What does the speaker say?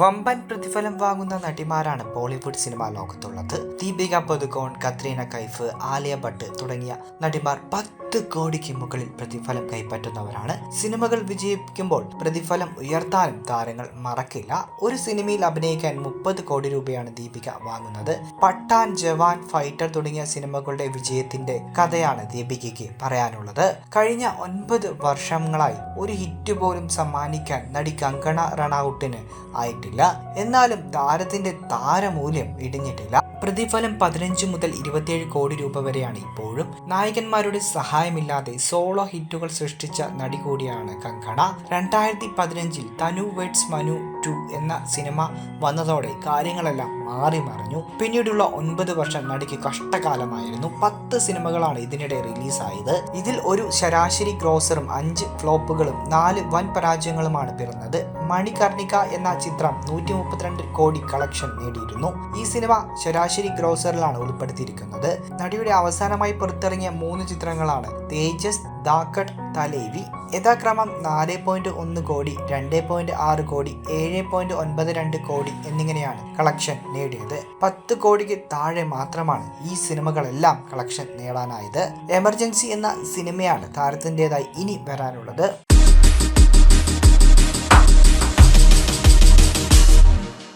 വമ്പൻ പ്രതിഫലം വാങ്ങുന്ന നടിമാരാണ് ബോളിവുഡ് സിനിമാ ലോകത്തുള്ളത്. ദീപിക പദുകോൺ കത്രീന കൈഫ് ആലിയ ഭട്ട് തുടങ്ങിയ നടിമാർ പത്ത് കോടിക്ക് മുകളിൽ പ്രതിഫലം കൈപ്പറ്റുന്നവരാണ്. സിനിമകൾ വിജയിക്കുമ്പോൾ പ്രതിഫലം ഉയർത്താനും താരങ്ങൾ മറക്കില്ല. ഒരു സിനിമയിൽ അഭിനയിക്കാൻ മുപ്പത് കോടി രൂപയാണ് ദീപിക വാങ്ങുന്നത്. പട്ടാൻ ജവാൻ ഫൈറ്റർ തുടങ്ങിയ സിനിമകളുടെ വിജയത്തിന്റെ കഥയാണ് ദീപികയ്ക്ക് പറയാനുള്ളത്. കഴിഞ്ഞ ഒൻപത് വർഷങ്ങളായി ഒരു ഹിറ്റ് പോലും സമ്മാനിക്കാൻ നടി കങ്കണ റണൌട്ടിന് ആയിട്ടില്ല. എന്നാലും താരത്തിന്റെ താരമൂല്യം ഇടിഞ്ഞിട്ടില്ല. പ്രതിഫലം പതിനഞ്ച് മുതൽ ഇരുപത്തിയേഴ് കോടി രൂപ വരെയാണ് ഇപ്പോഴും. നായകന്മാരുടെ സഹായമില്ലാതെ സോളോ ഹിറ്റുകൾ സൃഷ്ടിച്ച നടി കൂടിയാണ് കങ്കണ. രണ്ടായിരത്തി പതിനഞ്ചിൽ തനു വെഡ്സ് മനു ടു എന്ന സിനിമ വന്നതോടെ കാര്യങ്ങളെല്ലാം മാറി മറിഞ്ഞു. പിന്നീടുള്ള ഒൻപത് വർഷം നടിക്ക് കഷ്ടകാലമായിരുന്നു. പത്ത് സിനിമകളാണ് ഇതിനിടെ റിലീസായത്. ഇതിൽ ഒരു ശരാശരി ഗ്രോസറും അഞ്ച് ഫ്ലോപ്പുകളും നാല് വൻ പരാജയങ്ങളുമാണ് പിറന്നത്. മണികർണിക എന്ന ചിത്രം നൂറ്റി മുപ്പത്തിരണ്ട് കോടി കളക്ഷൻ നേടിയിരുന്നു. ഈ സിനിമ ശരാശരി ഗ്രോസറിലാണ് ഉൾപ്പെടുത്തിയിരിക്കുന്നത്. നടിയുടെ അവസാനമായി പുറത്തിറങ്ങിയ മൂന്ന് ചിത്രങ്ങളാണ് തേജസ് ദാക്കട്ട് തലേവി. യഥാക്രമം നാല് പോയിന്റ് ഒന്ന് കോടി രണ്ട് പോയിന്റ് ആറ് കോടി ഏഴ് പോയിന്റ് ഒൻപത് രണ്ട് കോടി എന്നിങ്ങനെയാണ് കളക്ഷൻ നേടിയത്. പത്ത് കോടിക്ക് താഴെ മാത്രമാണ് ഈ സിനിമകളെല്ലാം കളക്ഷൻ നേടാനായത്. എമർജൻസി എന്ന സിനിമയാണ് താരത്തിന്റെതായി ഇനി വരാനുള്ളത്.